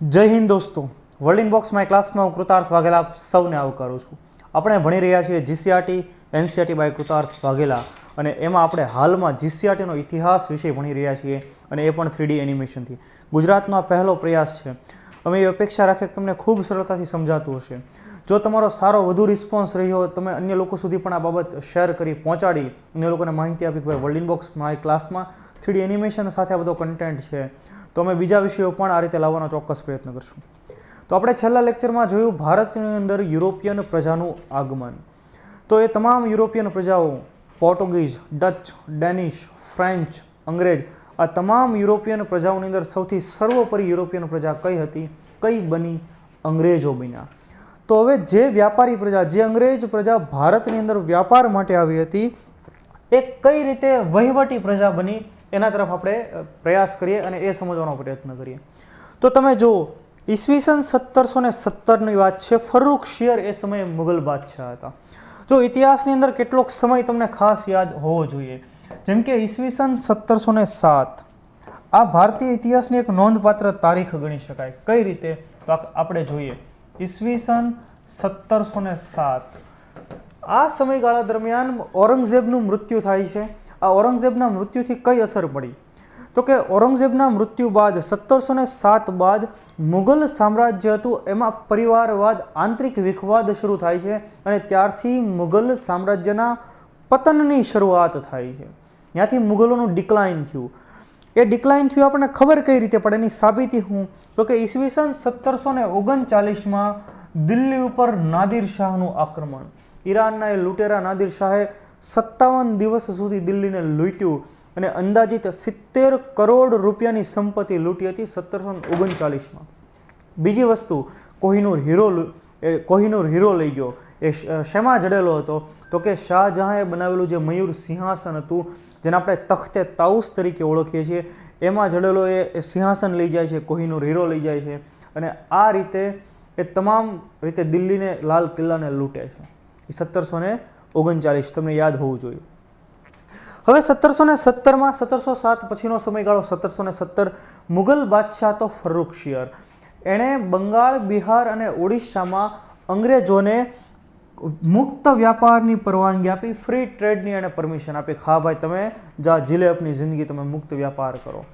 જય હિન્દ દોસ્તો. World in box my ક્લાસમાં હું કૃતાર્થ વાઘેલા આપ સૌને આવકારું છું. આપણે ભણી રહ્યા છીએ GCERT NCERT by Krutarth Vaghela. અને એમાં આપણે હાલમાં જીસીઆરટીનો ઇતિહાસ વિશે ભણી રહ્યા છીએ અને એ પણ થ્રીડી એનિમેશનથી ગુજરાતનો પહેલો પ્રયાસ છે. અમે એ અપેક્ષા રાખીએ કે તમને ખૂબ સરળતાથી સમજાતું હશે. જો તમારો સારો વધુ રિસ્પોન્સ રહ્યો, તમે અન્ય લોકો સુધી પણ આ બાબત શેર કરી પહોંચાડી, અન્ય લોકોને માહિતી આપી કે ભાઈ વર્લ્ડ ઇનબોક્સ મારી ક્લાસમાં થ્રીડી એનિમેશન સાથે આ બધો કન્ટેન્ટ છે. તો અમે બીજા વિષયો પણ આ રીતે લાવવાનો ચોક્કસ પ્રયત્ન કરશું. તો આપણે છેલ્લા લેક્ચરમાં જોયું ભારતની અંદર યુરોપિયન પ્રજાનું આગમન. તો એ તમામ યુરોપિયન પ્રજાઓ, પોર્ટુગીઝ, ડચ, ડેનિશ, ફ્રેન્ચ, અંગ્રેજ, આ તમામ યુરોપિયન પ્રજાઓની અંદર સૌથી સર્વોપરી યુરોપિયન પ્રજા કઈ હતી? કઈ બની? અંગ્રેજો બન્યા. તો હવે જે વ્યાપારી પ્રજા, જે અંગ્રેજ પ્રજા ભારતની અંદર વ્યાપાર માટે આવી હતી, એ કઈ રીતે વહીવટી પ્રજા બની, એના તરફ આપણે પ્રયાસ કરીએ અને એ સમજવાનો પ્રયત્ન કરીએ. તો તમે જુઓ, ઈસવીસન સત્તરસો ને સત્તરની વાત છે ફર્રુખ શિયર એ સમયે મુગલ બાદશાહ હતા. જો ઇતિહાસની અંદર કેટલોક સમય તમને ખાસ યાદ હોવો જોઈએ. જેમ કે ઈસવીસન સત્તરસો ને સાત, આ ભારતીય ઇતિહાસની એક નોંધપાત્ર તારીખ ગણી શકાય. કઈ રીતે? તો આપણે જોઈએ. ઈસવીસન સત્તરસો ને સાત. આ સમયગાળા દરમિયાન ઔરંગઝેબનું મૃત્યુ થાય છે. આ ઔરંગઝેબના મૃત્યુથી કઈ અસર પડી? તો કે ઔરંગઝેબના મૃત્યુ બાદ, સત્તરસો ને સાત બાદ મુગલ સામ્રાજ્ય હતું. એમાં પરિવારવાદ, આંતરિક વિખવાદ શરૂ થાય છે અને ત્યારથી મુગલ સામ્રાજ્યના પતનની શરૂઆત થાય છે. ત્યાંથી મુગલોનું ડિક્લાઇન થયું. એ ડિક્લાઇન થયું, આપણને ખબર કઈ રીતે પડે? એની સાબિતી હું તો કે ઈસવીસન સત્તરસો ને ઓગણચાલીસમાં દિલ્હી ઉપર નાદિર શાહનું આક્રમણ. ઈરાનના એ લૂંટેરા નાદિર શાહે સત્તાવન દિવસ સુધી દિલ્હીને લૂંટ્યું અને અંદાજિત સિત્તેર કરોડ રૂપિયાની સંપત્તિ લૂંટી હતી સત્તરસો ઓગણચાલીસમાં. બીજી વસ્તુ, કોહિનૂર હીરો એ કોહિનૂર હીરો લઈ ગયો. એ શેમાં જડેલો હતો? તો કે શાહજહાંએ બનાવેલું જે મયુર સિંહાસન હતું જેને આપણે તખ્તે તાઉસ તરીકે ઓળખીએ છીએ. એમાં જડેલો એ સિંહાસન લઈ જાય છે કોહિનૂર હીરો લઈ જાય છે અને આ રીતે એ તમામ રીતે દિલ્હીને લાલ કિલ્લાને લૂંટે છે. એ સત્તરસો ને ઓગણચાલીસ, તમને યાદ હોવું જોઈએ. હવે સત્તરસો ને સત્તરમાં સત્તરસો સાત પછીનો સમયગાળો સત્તરસો ને સત્તર, મુગલ બાદશાહ તો ફર્રુખ શિયર એણે બંગાળ, બિહાર અને ઓડિશામાં અંગ્રેજોને મુક્ત વ્યાપારની પરવાનગી આપી ફ્રી ટ્રેડની એને પરમિશન આપી. હા ભાઈ, તમે જા, જીલે જિંદગી તમે મુક્ત વ્યાપાર કરો.